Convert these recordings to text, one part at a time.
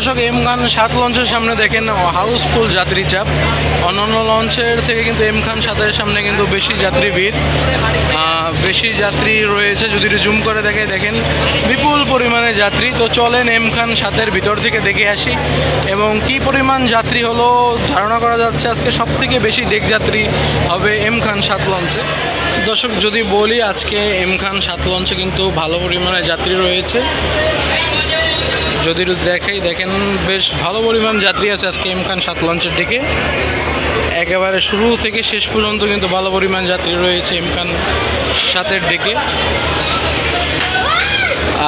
দর্শক, এম খান সাত লঞ্চের সামনে দেখেন হাউসফুল যাত্রী চাপ। অন্যান্য লঞ্চের থেকে কিন্তু এম খান সাতের সামনে কিন্তু বেশি যাত্রী ভিড়। বেশি যাত্রী রয়েছে, যদি জুম করে দেখে, দেখেন বিপুল পরিমাণে যাত্রী। তো চলেন এম খান সাতের ভিতর থেকে দেখে আসি। এবং কি পরিমাণ যাত্রী হলো, ধারণা করা যাচ্ছে আজকে সব থেকে বেশি ডেক যাত্রী হবে এম খান সাত লঞ্চে। দর্শক, যদি বলি আজকে এম খান সাত লঞ্চে কিন্তু ভালো পরিমাণে যাত্রী রয়েছে। যদি দেখাই, দেখেন বেশ ভালো পরিমাণ যাত্রী আছে আজকে এম খান সাত লঞ্চের দিকে। একেবারে শুরু থেকে শেষ পর্যন্ত কিন্তু ভালো পরিমাণ যাত্রী রয়েছে এম খান সাতের দিকে।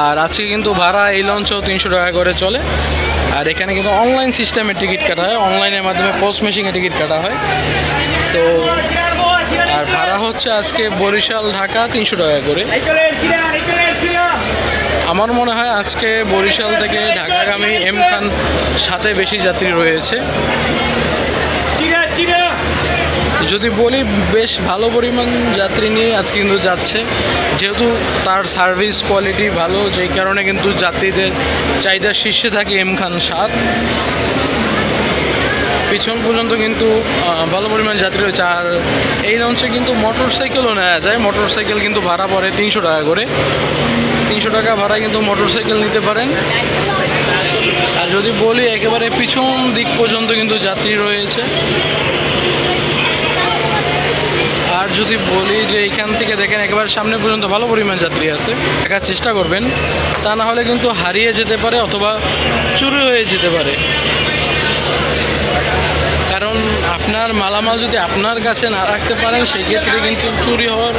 আর আজকে কিন্তু ভাড়া এই লঞ্চও তিনশো টাকা করে চলে। আর এখানে কিন্তু অনলাইন সিস্টেমে টিকিট কাটা হয় অনলাইনের মাধ্যমে পোস্ট মেশিনে টিকিট কাটা হয়। তো, আর ভাড়া হচ্ছে আজকে বরিশাল ঢাকা তিনশো টাকা করে। আমার মনে হয় আজকে বরিশাল থেকে ঢাকাগামী এম খান সাথে বেশি যাত্রী রয়েছে। যদি বলি বেশ ভালো পরিমাণ যাত্রী নিয়ে আজকে কিন্তু যাচ্ছে যেহেতু তার সার্ভিস কোয়ালিটি ভালো যেই কারণে কিন্তু যাত্রীদের চাহিদা শীর্ষে থাকে এম খান সাত। পিছন পর্যন্ত কিন্তু ভালো পরিমাণ যাত্রী রয়েছে। আর এই লঞ্চে কিন্তু মোটর সাইকেলও নেওয়া যায়। মোটর সাইকেল কিন্তু ভাড়া পড়ে তিনশো টাকা করে। তিনশো টাকা ভাড়া কিন্তু মোটর সাইকেল নিতে পারেন। আর যদি বলি, একেবারে পিছন দিক পর্যন্ত কিন্তু যাত্রী রয়েছে। আর যদি বলি যে এখান থেকে দেখেন, একেবারে সামনে পর্যন্ত ভালো পরিমাণ যাত্রী আছে। দেখার চেষ্টা করবেন। তা না হলে কিন্তু হারিয়ে যেতে পারে অথবা চুরি হয়ে যেতে পারে। কারণ আপনার মালামাল যদি আপনার কাছে না রাখতে পারেন, সেক্ষেত্রে কিন্তু চুরি হওয়ার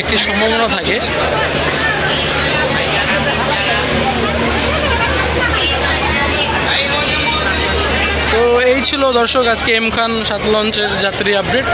একটি সম্ভাবনা থাকে। তো এই ছিল দর্শক, আজকে এম খান সাত লঞ্চের যাত্রী আপডেট।